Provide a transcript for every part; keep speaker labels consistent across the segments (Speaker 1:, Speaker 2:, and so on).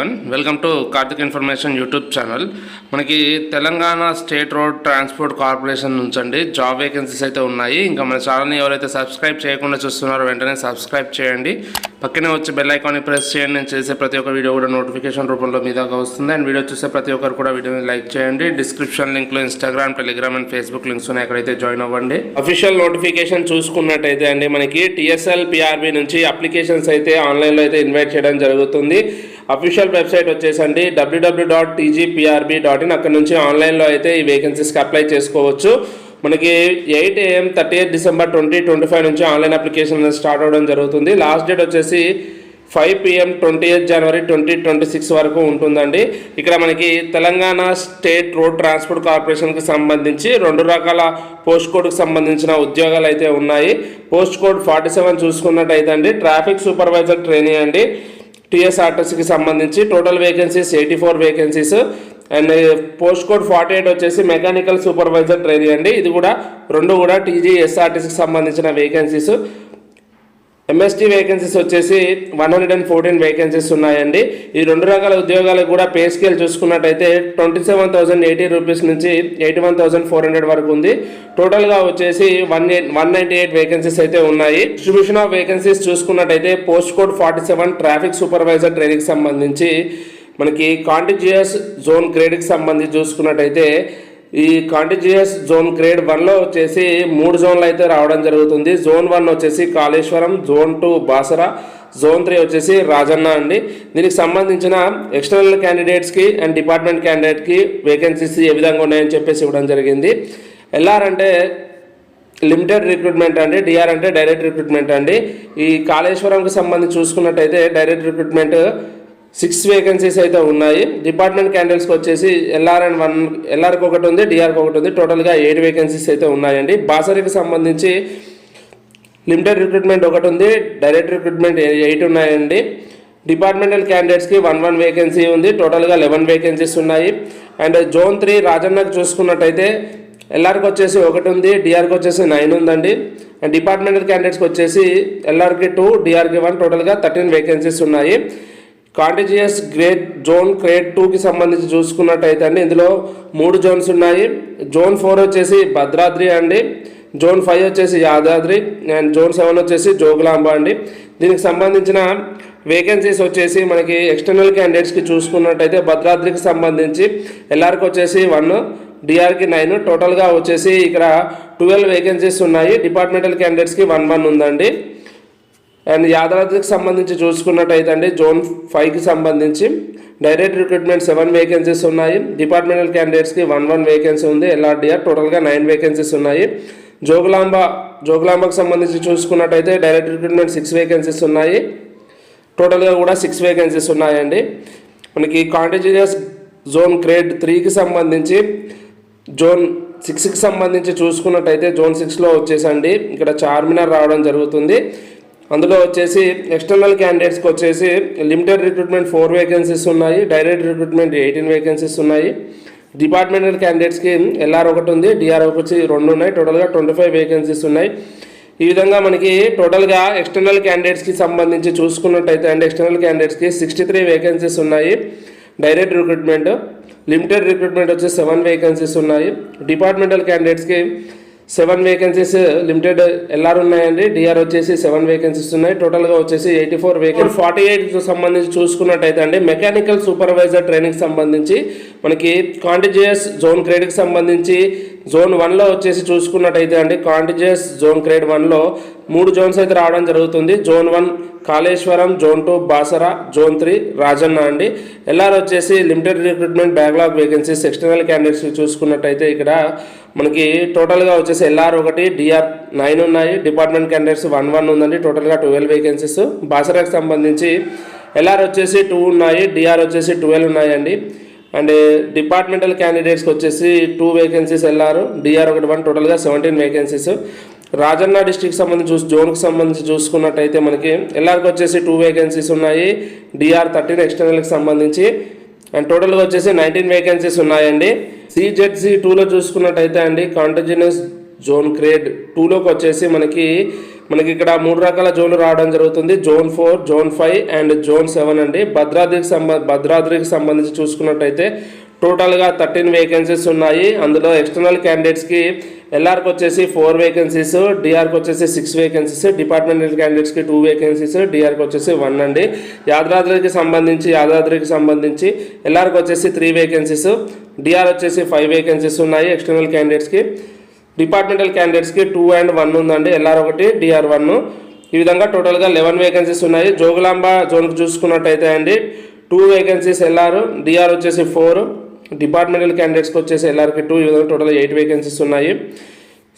Speaker 1: One welcome to Karthik information YouTube channel మనకి Telangana state road transport corporation నుంచండి job vacancies అయితే ఉన్నాయి. ఇంకా మన ఛానల్ని ఎవరైతే సబ్స్క్రైబ్ చేయకుండా చూస్తున్నారో వెంటనే సబ్స్క్రైబ్ చేయండి. పక్కనే వచ్చి బెల్ ఐకాన్ని ప్రెస్ చేయండి. నేను చేసే ప్రతి ఒక్క వీడియో కూడా నోటిఫికేషన్ రూపంలో మీ దాకా వస్తుంది. అండ్ వీడియో చూసే ప్రతి ఒక్కరు కూడా వీడియోని లైక్ చేయండి. Description లింక్లో Instagram telegram and Facebook links ఉన్నాయి. ఎక్కడైతే జాయిన్ అవ్వండి. అఫీషియల్ నోటిఫికేషన్ చూసుకున్నట్టయితే అండి మనకి టీఎస్ఎల్ పిఆర్బి నుంచి అప్లికేషన్స్ అయితే ఆన్లైన్లో అయితే ఇన్వైట్ చేయడం జరుగుతుంది. అఫీషియల్ వెబ్సైట్ వచ్చేసండి. WW dot TGPRB dot in అక్కడ నుంచి ఆన్లైన్లో అయితే ఈ వేకెన్సీస్కి అప్లై చేసుకోవచ్చు. మనకి eight AM thirty eighth December twenty twenty five నుంచి ఆన్లైన్ అప్లికేషన్ అనేది స్టార్ట్ అవ్వడం జరుగుతుంది. లాస్ట్ డేట్ వచ్చేసి five PM twenty eighth January twenty twenty six వరకు ఉంటుందండి. ఇక్కడ మనకి తెలంగాణ స్టేట్ రోడ్ ట్రాన్స్పోర్ట్ కార్పొరేషన్కి సంబంధించి రెండు రకాల పోస్ట్ కోడ్కి సంబంధించిన ఉద్యోగాలు అయితే ఉన్నాయి. పోస్ట్ కోడ్ ఫార్టీ సెవెన్ చూసుకున్నట్టయితే అండి ట్రాఫిక్ సూపర్వైజర్ ట్రైనింగ్ అండి. టీఎస్ఆర్టీసీకి సంబంధించి total vacancies eighty four vacancies and post code forty eight వచ్చేసి మెకానికల్ సూపర్వైజర్ ట్రైనింగ్ అండి. ఇది కూడా రెండు కూడా టీజీఎస్ఆర్టీసీకి సంబంధించిన వేకెన్సీస్ ఎంఎస్టీ వేకెన్సీస్ వచ్చేసి one hundred and fourteen vacancies ఉన్నాయండి. ఈ రెండు రకాల ఉద్యోగాలకు కూడా పే స్కేల్ చూసుకున్నట్టయితే twenty seven thousand eighty rupees నుంచి eighty one thousand four hundred వరకు ఉంది. టోటల్గా వచ్చేసి one eight one ninety eight vacancies అయితే ఉన్నాయి. డిస్ట్రిబ్యూషన్ ఆఫ్ వేకెన్సీస్ చూసుకున్నట్టయితే post code forty seven traffic supervisor ట్రైనింగ్కి సంబంధించి మనకి కాంటిజియస్ జోన్ గ్రేడ్కి సంబంధించి చూసుకున్నట్టయితే ఈ కాంటిజియస్ జోన్ గ్రేడ్ వన్లో వచ్చేసి మూడు జోన్లు అయితే రావడం జరుగుతుంది. జోన్ వన్ వచ్చేసి Kaleshwaram zone two Basara zone three వచ్చేసి రాజన్న అండి. దీనికి సంబంధించిన ఎక్స్టర్నల్ క్యాండిడేట్స్కి అండ్ డిపార్ట్మెంట్ క్యాండిడేట్కి వేకెన్సీస్ ఏ విధంగా ఉన్నాయని చెప్పేసి ఇవ్వడం జరిగింది. ఎల్ఆర్ అంటే లిమిటెడ్ రిక్రూట్మెంట్ అండి. డిఆర్ అంటే డైరెక్ట్ రిక్రూట్మెంట్ అండి. ఈ కాళేశ్వరంకి సంబంధించి చూసుకున్నట్టయితే డైరెక్ట్ రిక్రూట్మెంట్ సిక్స్ వేకెన్సీస్ అయితే ఉన్నాయి. డిపార్ట్మెంట్ క్యాండిడేట్స్కి వచ్చేసి ఎల్ఆర్ అండ్ వన్ ఎల్ఆర్కి ఒకటి ఉంది డిఆర్కి ఒకటి ఉంది. టోటల్గా ఎయిట్ వేకెన్సీస్ అయితే ఉన్నాయండి. బాసరికి సంబంధించి లిమిటెడ్ రిక్రూట్మెంట్ ఒకటి ఉంది డైరెక్ట్ రిక్రూట్మెంట్ ఎయిట్ ఉన్నాయండి. డిపార్ట్మెంటల్ క్యాండిడేట్స్కి వన్ వన్ వేకెన్సీ ఉంది. టోటల్గా లెవెన్ వేకెన్సీస్ ఉన్నాయి. అండ్ జోన్ త్రీ రాజన్నకు చూసుకున్నట్టయితే ఎల్ఆర్కి వచ్చేసి ఒకటి ఉంది డిఆర్కి వచ్చేసి నైన్ ఉందండి. అండ్ డిపార్ట్మెంటల్ క్యాండిడేట్స్కి వచ్చేసి ఎల్ఆర్కి టూ డిఆర్కి వన్ టోటల్గా థర్టీన్ వేకెన్సీస్ ఉన్నాయి. కాంటిజియస్ గ్రేడ్ జోన్ గ్రేడ్ టూకి సంబంధించి చూసుకున్నట్టయితే అండి ఇందులో మూడు జోన్స్ ఉన్నాయి. జోన్ ఫోర్ వచ్చేసి భద్రాద్రి అండి జోన్ ఫైవ్ వచ్చేసి యాదాద్రి అండ్ జోన్ సెవెన్ వచ్చేసి జోగులాంబ అండి. దీనికి సంబంధించిన వేకెన్సీస్ వచ్చేసి మనకి ఎక్స్టర్నల్ క్యాండిడేట్స్కి చూసుకున్నట్టయితే భద్రాద్రికి సంబంధించి ఎల్ఆర్కి వచ్చేసి వన్ డిఆర్కి నైన్ టోటల్గా వచ్చేసి ఇక్కడ ట్వెల్వ్ వేకెన్సీస్ ఉన్నాయి. డిపార్ట్మెంటల్ క్యాండిడేట్స్కి వన్ వన్ ఉందండి. అండ్ యాదాద్రికి సంబంధించి చూసుకున్నట్టయితే అండి జోన్ ఫైవ్కి సంబంధించి డైరెక్ట్ రిక్రూట్మెంట్ సెవెన్ వేకెన్సీస్ ఉన్నాయి. డిపార్ట్మెంటల్ క్యాండిడేట్స్కి వన్ వన్ వేకెన్సీ ఉంది. ఎల్ఆర్డిఆర్ టోటల్గా నైన్ వేకెన్సీస్ ఉన్నాయి. జోగులాంబ జోగులాంబకు సంబంధించి చూసుకున్నట్టయితే డైరెక్ట్ రిక్రూట్మెంట్ సిక్స్ వేకెన్సీస్ ఉన్నాయి. టోటల్గా కూడా సిక్స్ వేకెన్సీస్ ఉన్నాయండి. మనకి కాంటిజీనియస్ జోన్ గ్రేడ్ త్రీకి సంబంధించి జోన్ సిక్స్కి సంబంధించి చూసుకున్నట్టయితే జోన్ సిక్స్లో వచ్చేసండి. ఇక్కడ చార్మినార్ రావడం జరుగుతుంది. అందులో వచ్చేసి ఎక్స్టర్నల్ క్యాండిడేట్స్కి వచ్చేసి లిమిటెడ్ రిక్రూట్మెంట్ ఫోర్ వేకెన్సీస్ ఉన్నాయి డైరెక్ట్ రిక్రూట్మెంట్ ఎయిటీన్ వేకెన్సీస్ ఉన్నాయి. డిపార్ట్మెంటల్ క్యాండిడేట్స్కి ఎల్ఆర్ ఒకటి ఉంది డిఆర్ ఒకటి రెండు ఉన్నాయి టోటల్గా ట్వంటీ ఫైవ్ వేకెన్సీస్ ఉన్నాయి. ఈ విధంగా మనకి టోటల్గా ఎక్స్టర్నల్ క్యాండిడేట్స్కి సంబంధించి చూసుకున్నట్టయితే అండ్ ఎక్స్టర్నల్ క్యాండిడేట్స్కి సిక్స్టీ త్రీ వేకెన్సీస్ ఉన్నాయి. డైరెక్ట్ రిక్రూట్మెంట్ లిమిటెడ్ రిక్రూట్మెంట్ వచ్చి సెవెన్ వేకెన్సీస్ ఉన్నాయి. డిపార్ట్మెంటల్ క్యాండిడేట్స్కి సెవెన్ వేకెన్సీస్ లిమిటెడ్ ఎల్ఆర్ ఉన్నాయండి. డిఆర్ వచ్చేసి సెవెన్ వేకెన్సీస్ ఉన్నాయి. టోటల్గా వచ్చేసి eighty four vacancy. Forty eight సంబంధించి చూసుకున్నట్టయితే అండి మెకానికల్ సూపర్వైజర్ ట్రైనింగ్ సంబంధించి మనకి కాంటిజియస్ జోన్ గ్రేడ్కి సంబంధించి జోన్ వన్లో వచ్చేసి చూసుకున్నట్టయితే అండి కాంటిజియస్ జోన్ గ్రేడ్ వన్లో మూడు జోన్స్ అయితే రావడం జరుగుతుంది. Zone one Kaleshwaram zone two Basara zone three Rajanna అండి. ఎల్ఆర్ వచ్చేసి limited recruitment backlog vacancies external candidates చూసుకున్నట్టయితే ఇక్కడ మనకి టోటల్గా వచ్చేసి ఎల్ఆర్ ఒకటి డిఆర్ నైన్ ఉన్నాయి. డిపార్ట్మెంట్ క్యాండిడేట్స్ వన్ వన్ ఉందండి. టోటల్గా ట్వెల్వ్ వేకెన్సీస్. బాసరాకి సంబంధించి ఎల్ఆర్ వచ్చేసి టూ ఉన్నాయి. డిఆర్ వచ్చేసి ట్వెల్వ్ ఉన్నాయండి. అండ్ డిపార్ట్మెంటల్ క్యాండిడేట్స్కి వచ్చేసి టూ వేకెన్సీస్ ఎల్ఆర్ డిఆర్ ఒకటి వన్ టోటల్గా సెవెంటీన్ వేకెన్సీస్ రాజన్న డిస్టిక్ సంబంధించి చూసి జోన్కి సంబంధించి చూసుకున్నట్టయితే మనకి ఎల్ఆర్కి వచ్చేసి టూ వేకెన్సీస్ ఉన్నాయి. డిఆర్ థర్టీన్ ఎక్స్టర్నల్కి సంబంధించి. అండ్ టోటల్గా వచ్చేసి నైన్టీన్ వేకెన్సీస్ ఉన్నాయండి. సిజెడ్సి టూలో చూసుకున్నట్టయితే అండి కాంటజినస్ జోన్ గ్రేడ్ టూలోకి వచ్చేసి మనకి మనకి ఇక్కడ మూడు రకాల జోన్లు రావడం జరుగుతుంది. Zone four zone five and zone seven అండి. భద్రాద్రికి సంబ భద్రాద్రికి సంబంధించి చూసుకున్నట్టయితే టోటల్గా థర్టీన్ వేకెన్సీస్ ఉన్నాయి. అందులో ఎక్స్టర్నల్ క్యాండిడేట్స్కి ఎల్ఆర్కి వచ్చేసి ఫోర్ వేకెన్సీస్ డిఆర్కి వచ్చేసి సిక్స్ వేకెన్సీస్ డిపార్ట్మెంటల్ క్యాండిడేట్స్కి టూ వేకెన్సీస్ డిఆర్కి వచ్చేసి వన్ అండి. యాదాద్రికి సంబంధించి యాదాద్రికి సంబంధించి ఎల్ఆర్కి వచ్చేసి త్రీ వేకెన్సీస్ డిఆర్ వచ్చేసి ఫైవ్ వేకెన్సీస్ ఉన్నాయి ఎక్స్టర్నల్ క్యాండిడేట్స్కి డిపార్ట్మెంటల్ క్యాండిడేట్స్కి టూ అండ్ వన్ ఉందండి. ఎల్ఆర్ ఒకటి డిఆర్ వన్ ఈ విధంగా టోటల్గా లెవెన్ వేకెన్సీస్ ఉన్నాయి. జోగులాంబ జోన్కి చూసుకున్నట్టయితే అండి టూ వేకెన్సీస్ ఎల్ఆర్ డిఆర్ వచ్చేసి ఫోర్ డిపార్ట్మెంటల్ క్యాండిడేట్స్కి వచ్చేసి ఎల్ఆర్కి టూ ఈ విధంగా టోటల్ ఎయిట్ వేకెన్సీస్ ఉన్నాయి.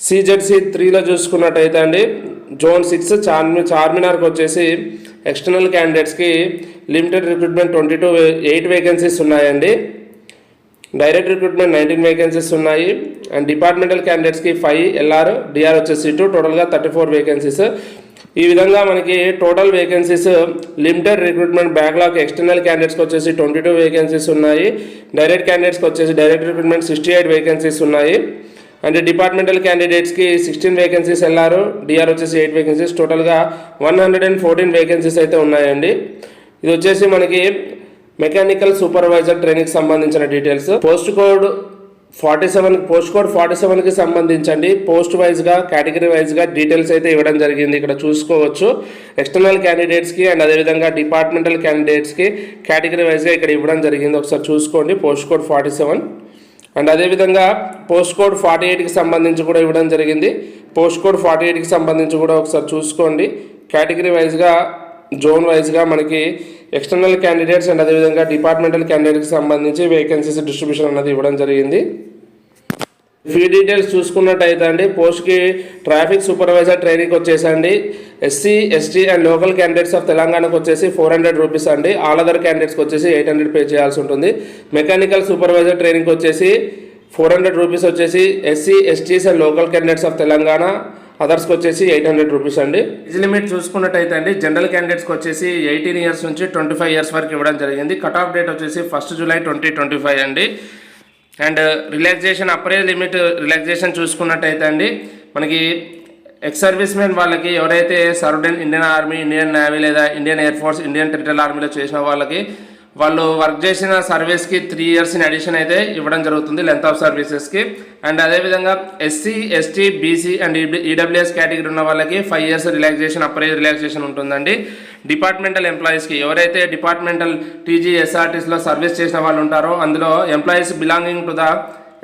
Speaker 1: సిజెడ్సి త్రీలో చూసుకున్నట్టయితే అండి జోన్ సిక్స్ చార్మి చార్మినార్కి వచ్చేసి ఎక్స్టర్నల్ క్యాండిడేట్స్కి limited recruitment twenty two eight vacancies ఉన్నాయండి. డైరెక్ట్ రిక్రూట్మెంట్ నైన్టీన్ వేకెన్సీస్ ఉన్నాయి. అండ్ డిపార్ట్మెంటల్ క్యాండిడేట్స్కి ఫైవ్ ఎల్ఆర్ డిఆర్ వచ్చేసి టూ టోటల్గా థర్టీ ఫోర్ వేకెన్సీస్ ఈ విధంగా మనకి total vacancies limited recruitment backlog external క్యాండిడేట్స్కి వచ్చేసి ట్వంటీ టూ వేకెన్సీస్ ఉన్నాయి డైరెక్ట్ క్యాండిడేట్స్కి వచ్చేసి direct recruitment sixty eight vacancies ఉన్నాయి అండ్ డిపార్ట్మెంటల్ క్యాండిడేట్స్కి సిక్స్టీన్ వేకెన్సీస్ వెళ్ళారు డిఆర్ వచ్చేసి ఎయిట్ వేకెన్సీస్ టోటల్గా one hundred and fourteen vacancies అయితే ఉన్నాయండి. ఇది వచ్చేసి మనకి మెకానికల్ సూపర్వైజర్ ట్రైనింగ్ సంబంధించిన details post code forty seven post code forty సెవెన్కి సంబంధించండి పోస్ట్ వైజ్గా కేటగిరీ వైజ్గా డీటెయిల్స్ అయితే ఇవ్వడం జరిగింది. ఇక్కడ చూసుకోవచ్చు. ఎక్స్టర్నల్ క్యాండిడేట్స్కి అండ్ అదేవిధంగా డిపార్ట్మెంటల్ క్యాండిడేట్స్కి కేటగిరీ వైజ్గా ఇక్కడ ఇవ్వడం జరిగింది. ఒకసారి చూసుకోండి. Post code forty seven and అదేవిధంగా పోస్ట్ కోడ్ ఫార్టీ ఎయిట్కి సంబంధించి కూడా ఇవ్వడం జరిగింది. పోస్ట్ కోడ్ ఫార్టీ ఎయిట్కి సంబంధించి కూడా ఒకసారి చూసుకోండి. కేటగిరీ వైజ్గా జోన్ వైజ్గా మనకి ఎక్స్టర్నల్ క్యాండిడేట్స్ అండ్ అదేవిధంగా డిపార్ట్మెంటల్ క్యాండిడేట్కి సంబంధించి వేకెన్సీస్ డిస్ట్రిబ్యూషన్ అనేది ఇవ్వడం జరిగింది. ఫీ డీటెయిల్స్ చూసుకున్నట్టయితే అండి పోస్ట్కి ట్రాఫిక్ సూపర్వైజర్ ట్రైనింగ్ వచ్చేసండి. SC ST and local candidates of తెలంగాణకు వచ్చేసి ఫోర్ హండ్రెడ్ రూపీస్ అండి. ఆల్ అదర్ క్యాండిడేట్స్కి వచ్చేసి ఎయిట్ హండ్రెడ్ పే చేయాల్సి ఉంటుంది. మెకానికల్ సూపర్వైజర్ ట్రైనింగ్ వచ్చేసి ఫోర్ హండ్రెడ్ రూపీస్ వచ్చేసి SC STs and local candidates of Telangana అదర్స్కి వచ్చేసి ఎయిట్ హండ్రెడ్ రూపీస్ అండి. ఏజ్ లిమిట్ చూసుకున్నట్టయితే అండి జనరల్ క్యాండిడేట్స్కి వచ్చేసి ఎయిటీన్ ఇయర్స్ నుంచి ట్వంటీ ఫైవ్ ఇయర్స్ వరకు ఇవ్వడం జరిగింది. కట్ ఆఫ్ డేట్ వచ్చేసి first July twenty twenty five అండి and relaxation upper age limit relaxation చూసుకున్నట్టయితే అండి మనకి ఎక్స్ సర్వీస్ మెన్ వాళ్ళకి ఎవరైతే served Indian army Indian navy లేదా Indian air force Indian territorial ఆర్మీలో చేసిన వాళ్ళకి వాళ్ళు వర్క్ చేసిన సర్వీస్కి త్రీ ఇయర్స్ ఇన్ అడిషన్ అయితే ఇవ్వడం జరుగుతుంది లెంత్ ఆఫ్ సర్వీసెస్కి అండ్ అదేవిధంగా SC ST BC and EWS category ఉన్న వాళ్ళకి five years relaxation upper age relaxation ఉంటుందండి. డిపార్ట్మెంటల్ ఎంప్లాయీస్కి ఎవరైతే డిపార్ట్మెంటల్ టీజీ ఎస్ఆర్టీస్లో సర్వీస్ చేసిన వాళ్ళు ఉంటారో అందులో employees belonging to the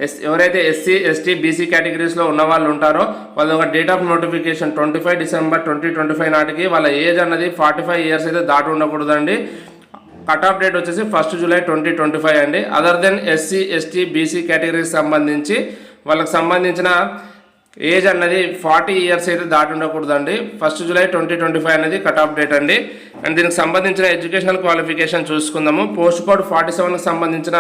Speaker 1: S ఎవరైతే ఎస్సీ ఎస్టీ బీసీ కేటగిరీస్లో ఉన్న వాళ్ళు ఉంటారో వాళ్ళ ఒక date of notification twenty five December twenty twenty five నాటికి వాళ్ళ ఏజ్ అన్నది ఫార్టీ ఫైవ్ ఇయర్స్ అయితే దాటి ఉండకూడదండి. కట్ ఆఫ్ డేట్ వచ్చేసి first July twenty twenty five అండి other than SC ST BC కేటగిరీకి సంబంధించి వాళ్ళకి సంబంధించిన ఏజ్ అన్నది ఫార్టీ ఇయర్స్ అయితే దాటి ఉండకూడదండి. First July twenty twenty five అనేది కట్ ఆఫ్ డేట్ అండి. అండ్ దీనికి సంబంధించిన ఎడ్యుకేషనల్ క్వాలిఫికేషన్ చూసుకుందాము. పోస్ట్ కోడ్ ఫార్టీ సెవెన్కి సంబంధించిన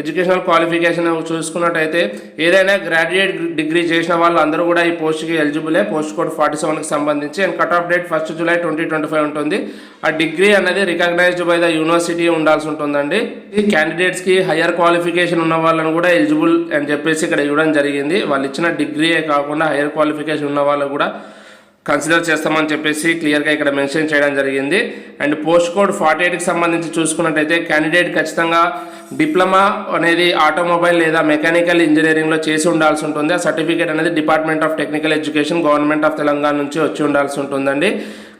Speaker 1: ఎడ్యుకేషనల్ క్వాలిఫికేషన్ చూసుకున్నట్టయితే ఏదైనా గ్రాడ్యుయేట్ డిగ్రీ చేసిన వాళ్ళు అందరూ కూడా ఈ పోస్ట్కి ఎలిజిబులే. పోస్ట్ కోడ్ ఫార్టీ సెవెన్కి సంబంధించి. And cut off date first July twenty twenty five ఉంటుంది. ఆ డిగ్రీ అనేది రికగ్నైజ్డ్ బై ద యూనివర్సిటీ ఉండాల్సి ఉంటుందండి. ఈ క్యాండిడేట్స్కి హయ్యర్ క్వాలిఫికేషన్ ఉన్న వాళ్ళని కూడా ఎలిజిబుల్ అని చెప్పేసి ఇక్కడ ఇవ్వడం జరిగింది. వాళ్ళు ఇచ్చిన డిగ్రీయే కాకుండా హయ్యర్ క్వాలిఫికేషన్ ఉన్న వాళ్ళు కూడా కన్సిడర్ చేస్తామని చెప్పేసి క్లియర్గా ఇక్కడ మెన్షన్ చేయడం జరిగింది. అండ్ పోస్ట్ కోడ్ ఫార్టీ ఎయిట్కి సంబంధించి చూసుకున్నట్టయితే క్యాండిడేట్ ఖచ్చితంగా డిప్లొమా అనేది ఆటోమొబైల్ లేదా మెకానికల్ ఇంజనీరింగ్లో చేసి ఉండాల్సి ఉంటుంది. ఆ సర్టిఫికేట్ అనేది department of technical education government of Telangana నుంచి వచ్చి ఉండాల్సి ఉంటుందండి.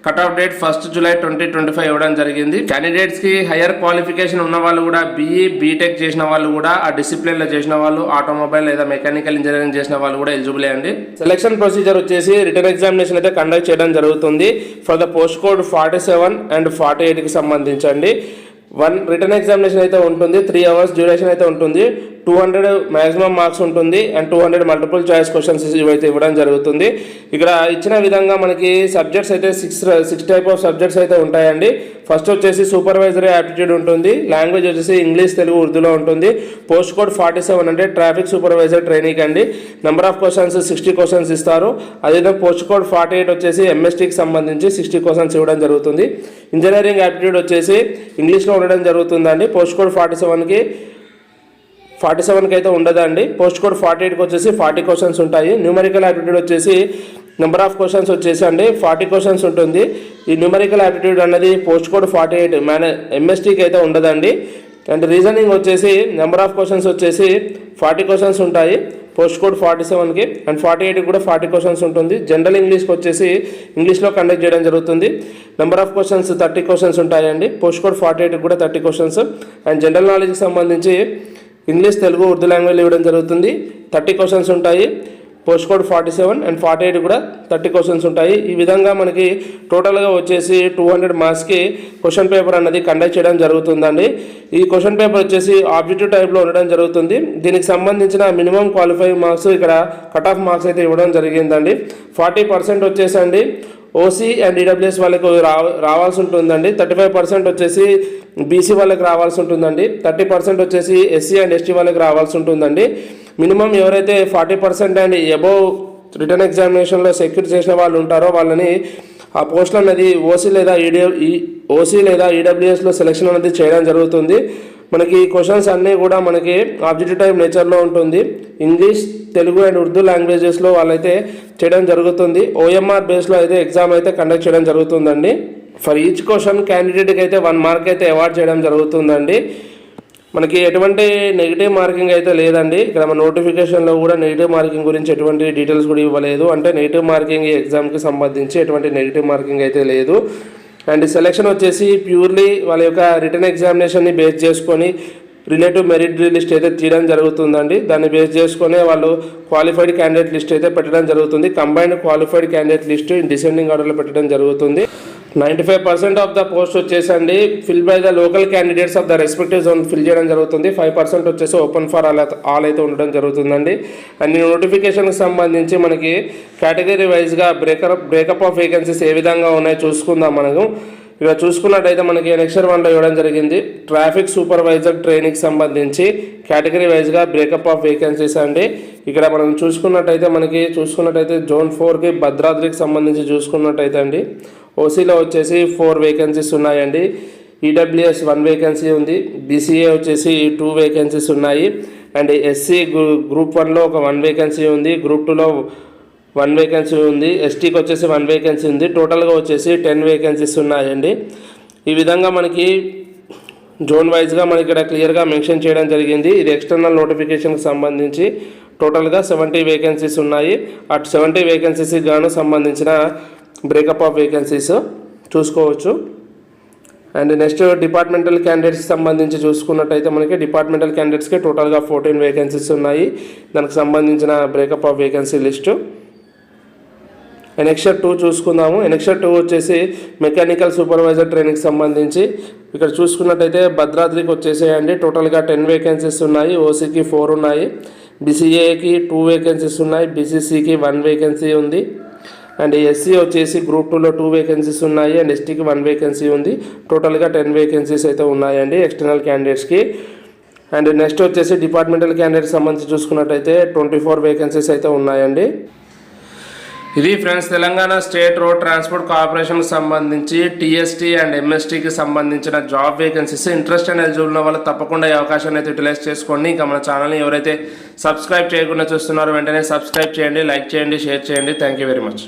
Speaker 1: Cut off date first July twenty twenty five ఇవ్వడం జరిగింది. క్యాండిడేట్స్కి హైయర్ క్వాలిఫికేషన్ ఉన్న వాళ్ళు కూడా బీఈ బీటెక్ చేసిన వాళ్ళు కూడా ఆ డిసిప్లిన్లో చేసిన వాళ్ళు ఆటోమొబైల్ లేదా మెకానికల్ ఇంజనీరింగ్ చేసిన వాళ్ళు కూడా ఎలిజిబుల్ అండి. సెలక్షన్ ప్రొసీజర్ వచ్చేసి రిటర్న్ ఎగ్జామినేషన్ అయితే కండక్ట్ చేయడం జరుగుతుంది. For the post code forty seven and forty ఎయిట్కి సంబంధించండి వన్ రిటర్న్ ఎగ్జామినేషన్ అయితే ఉంటుంది త్రీ అవర్స్ డ్యూరేషన్ అయితే ఉంటుంది. టూ హండ్రెడ్ మ్యాక్సిమం మార్క్స్ ఉంటుంది and two hundred multiple choice questions ఇవైతే ఇవ్వడం జరుగుతుంది. ఇక్కడ ఇచ్చిన విధంగా మనకి సబ్జెక్ట్స్ అయితే six six type of subjects అయితే ఉంటాయండి. ఫస్ట్ వచ్చేసి సూపర్వైజరీ యాప్టిట్యూడ్ ఉంటుంది. లాంగ్వేజ్ వచ్చేసి ఇంగ్లీష్ తెలుగు ఉర్దూలో ఉంటుంది. పోస్ట్ కోడ్ ఫార్టీ సెవెన్ అంటే ట్రాఫిక్ సూపర్వైజర్ ట్రైనింగ్ అండి. Number of questions sixty questions ఇస్తారు. అదేవిధంగా పోస్ట్ కోడ్ ఫార్టీ ఎయిట్ వచ్చేసి ఎంఎస్టీకి సంబంధించి సిక్స్టీ క్వశ్చన్స్ ఇవ్వడం జరుగుతుంది. ఇంజనీరింగ్ యాప్టిట్యూడ్ వచ్చేసి ఇంగ్లీష్లో ఉండడం జరుగుతుందండి. పోస్ట్ కోడ్ ఫార్టీ సెవెన్కి ఫార్టీ సెవెన్కి అయితే ఉండదండి పోస్ట్ కోడ్ ఫార్టీ ఎయిట్కి వచ్చేసి ఫార్టీ క్వశ్చన్స్ ఉంటాయి. న్యూమరికల్ యాప్టిట్యూడ్ వచ్చేసి నెంబర్ ఆఫ్ క్వశ్చన్స్ వచ్చేసి అండి ఫార్టీ క్వశ్చన్స్ ఉంటుంది. ఈ న్యూమరికల్ యాప్టిట్యూడ్ అన్నది పోస్ట్ కోడ్ ఫార్టీ ఎయిట్ మేనే ఎంఎస్టీకి అయితే ఉండదండి అండ్? రీజనింగ్ వచ్చేసి నెంబర్ ఆఫ్ క్వశ్చన్స్ వచ్చేసి ఫార్టీ క్వశ్చన్స్ ఉంటాయి. పోస్ట్ కోడ్ ఫార్టీ సెవెన్కి అండ్ ఫార్టీ ఎయిట్కి కూడా ఫార్టీ క్వశ్చన్స్ ఉంటుంది. జనరల్ ఇంగ్లీష్కి వచ్చేసి ఇంగ్లీష్లో కండక్ట్ చేయడం జరుగుతుంది. Number of questions thirty questions ఉంటాయండి. పోస్ట్ కోడ్ ఫార్టీ ఎయిట్కి కూడా థర్టీ క్వశ్చన్స్ అండ్ జనరల్ నాలెడ్జ్కి సంబంధించి ఇంగ్లీష్ తెలుగు ఉర్దూ లాంగ్వేజ్ ఇవ్వడం జరుగుతుంది. థర్టీ క్వశ్చన్స్ ఉంటాయి. Post code forty seven and forty eight కూడా థర్టీ క్వశ్చన్స్ ఉంటాయి. ఈ విధంగా మనకి టోటల్గా వచ్చేసి టూ హండ్రెడ్ మార్క్స్కి క్వశ్చన్ పేపర్ అనేది కండక్ట్ చేయడం జరుగుతుందండి. ఈ క్వశ్చన్ పేపర్ వచ్చేసి ఆబ్జెక్టివ్ టైప్లో ఉండడం జరుగుతుంది. దీనికి సంబంధించిన మినిమం క్వాలిఫైయింగ్ మార్క్స్ ఇక్కడ కట్ ఆఫ్ మార్క్స్ అయితే ఇవ్వడం జరిగిందండి. ఫార్టీ పర్సెంట్ వచ్చేసండి. ఓసీ అండ్ ఈడబ్ల్యూఎస్ వాళ్ళకు రావ రావాల్సి ఉంటుందండి. థర్టీ ఫైవ్ పర్సెంట్ వచ్చేసి బీసీ వాళ్ళకి రావాల్సి ఉంటుందండి. థర్టీ పర్సెంట్ వచ్చేసి ఎస్సీ అండ్ ఎస్టీ వాళ్ళకి రావాల్సి ఉంటుందండి. మినిమం ఎవరైతే forty percent and above written ఎగ్జామినేషన్లో సెక్యూర్ చేసిన వాళ్ళు ఉంటారో వాళ్ళని ఆ పోస్టులు అనేది ఓసీ లేదా ఈడి ఓసీ e, లేదా ఈడబ్ల్యూఎస్లో సెలెక్షన్ అనేది చేయడం జరుగుతుంది. మనకి క్వశ్చన్స్ అన్నీ కూడా మనకి ఆబ్జెక్టివ్ టైప్ నేచర్లో ఉంటుంది. ఇంగ్లీష్ తెలుగు అండ్ ఉర్దూ లాంగ్వేజెస్లో వాళ్ళైతే చేయడం జరుగుతుంది. ఓఎంఆర్ బేస్లో అయితే ఎగ్జామ్ అయితే కండక్ట్ చేయడం జరుగుతుందండి. ఫర్ ఈచ్ క్వశ్చన్ క్యాండిడేట్కి అయితే వన్ మార్క్ అయితే అవార్డ్ చేయడం జరుగుతుందండి. మనకి ఎటువంటి నెగిటివ్ మార్కింగ్ అయితే లేదండి. ఇక్కడ మన నోటిఫికేషన్లో కూడా నెగిటివ్ మార్కింగ్ గురించి ఎటువంటి డీటెయిల్స్ కూడా ఇవ్వలేదు. అంటే నెగిటివ్ మార్కింగ్ ఈ ఎగ్జామ్కి సంబంధించి ఎటువంటి నెగిటివ్ మార్కింగ్ అయితే లేదు. అండ్ సెలెక్షన్ వచ్చేసి ప్యూర్లీ వాళ్ళ యొక్క రిటర్న్ ఎగ్జామినేషన్ని బేస్ చేసుకొని రిలేటివ్ మెరిట్ లిస్ట్ అయితే తీయడం జరుగుతుందండి. దాన్ని బేస్ చేసుకునే వాళ్ళు క్వాలిఫైడ్ క్యాండిడేట్ లిస్ట్ అయితే పెట్టడం జరుగుతుంది. Combined qualified candidate list descending ఆర్డర్లో పెట్టడం జరుగుతుంది. Ninety five percent of the post వచ్చేసండి. Fill by the local candidates of the respective zone fill చేయడం జరుగుతుంది. ఫైవ్ పర్సెంట్ వచ్చేసి ఓపెన్ ఫర్ ఆల్ ఆల్ అయితే ఉండడం జరుగుతుందండి. అండ్ నోటిఫికేషన్కి సంబంధించి మనకి కేటగిరీ వైజ్గా బ్రేకప్ బ్రేకప్ ఆఫ్ వేకెన్సీస్ ఏ విధంగా ఉన్నాయో చూసుకుందాం మనకు ఇక చూసుకున్నట్టయితే మనకి నెక్స్ట్ వన్లో ఇవ్వడం జరిగింది. ట్రాఫిక్ సూపర్వైజర్ ట్రైనింగ్కి సంబంధించి కేటగిరీ వైజ్గా బ్రేకప్ ఆఫ్ వేకెన్సీస్ అండి. ఇక్కడ మనం చూసుకున్నట్టయితే మనకి చూసుకున్నట్టయితే జోన్ ఫోర్కి భద్రాద్రికి సంబంధించి చూసుకున్నట్టయితే అండి. ఓసీలో వచ్చేసి ఫోర్ వేకెన్సీస్ ఉన్నాయండి. ఈడబ్ల్యూఎస్ వన్ వేకెన్సీ ఉంది. బీసీఏ వచ్చేసి టూ వేకెన్సీస్ ఉన్నాయి. అండ్ ఎస్సీ గ్రూప్ వన్లో ఒక వన్ వేకెన్సీ ఉంది. గ్రూప్ టూలో వన్ వేకెన్సీ ఉంది ఎస్టీకి వచ్చేసి వన్ వేకెన్సీ ఉంది టోటల్గా వచ్చేసి టెన్ వేకెన్సీస్ ఉన్నాయండి. ఈ విధంగా మనకి జోన్ వైజ్గా మనకి ఇక్కడ క్లియర్గా మెన్షన్ చేయడం జరిగింది. ఇది ఎక్స్టర్నల్ నోటిఫికేషన్కి సంబంధించి టోటల్గా సెవెంటీ వేకెన్సీస్ ఉన్నాయి. అటు సెవెంటీ వేకెన్సీస్కి గాను సంబంధించిన బ్రేకప్ ఆఫ్ వేకెన్సీస్ చూసుకోవచ్చు. అండ్ నెక్స్ట్ డిపార్ట్మెంటల్ క్యాండిడేట్స్కి సంబంధించి చూసుకున్నట్టయితే మనకి డిపార్ట్మెంటల్ క్యాండిడేట్స్కి టోటల్గా ఫోర్టీన్ వేకెన్సీస్ ఉన్నాయి. దానికి సంబంధించిన breakup of vacancy list. Annexure two చూసుకుందాము. ఎనెక్షర్ టూ వచ్చేసి మెకానికల్ సూపర్వైజర్ ట్రైనింగ్కి సంబంధించి. ఇక్కడ చూసుకున్నట్టయితే భద్రాద్రికి వచ్చేసేయండి. టోటల్గా టెన్ వేకెన్సీస్ ఉన్నాయి. ఓసీకి ఫోర్ ఉన్నాయి. బీసీఏకి టూ వేకెన్సీస్ ఉన్నాయి. బీసీసీకి వన్ వేకెన్సీ ఉంది. అండ్ ఎస్సీ వచ్చేసి గ్రూప్ టూలో టూ వేకెన్సీస్ ఉన్నాయి. అండ్ ఎస్టీకి వన్ వేకెన్సీ ఉంది. టోటల్గా టెన్ వేకెన్సీస్ అయితే ఉన్నాయండి ఎక్స్టర్నల్ క్యాండిడేట్స్కి. అండ్ నెక్స్ట్ వచ్చేసి డిపార్ట్మెంటల్ క్యాండిడేట్స్ సంబంధించి చూసుకున్నట్టయితే ట్వంటీ ఫోర్ వేకెన్సీస్ అయితే ఉన్నాయండి. ఇది friends Telangana state road transport కార్పొరేషన్కి సంబంధించి టీఎస్టీ అండ్ ఎంఎస్టీకి సంబంధించిన job vacancies interest and eligible ఉన్న వాళ్ళు తప్పకుండా ఈ అవకాశాన్ని అయితే యూటిలైజ్ చేసుకోండి. ఇంకా మన ఛానల్ని ఎవరైతే సబ్స్క్రైబ్ చేయకుండా చూస్తున్నారో వెంటనే సబ్స్క్రైబ్ చేయండి లైక్ చేయండి షేర్ చేయండి. Thank you very much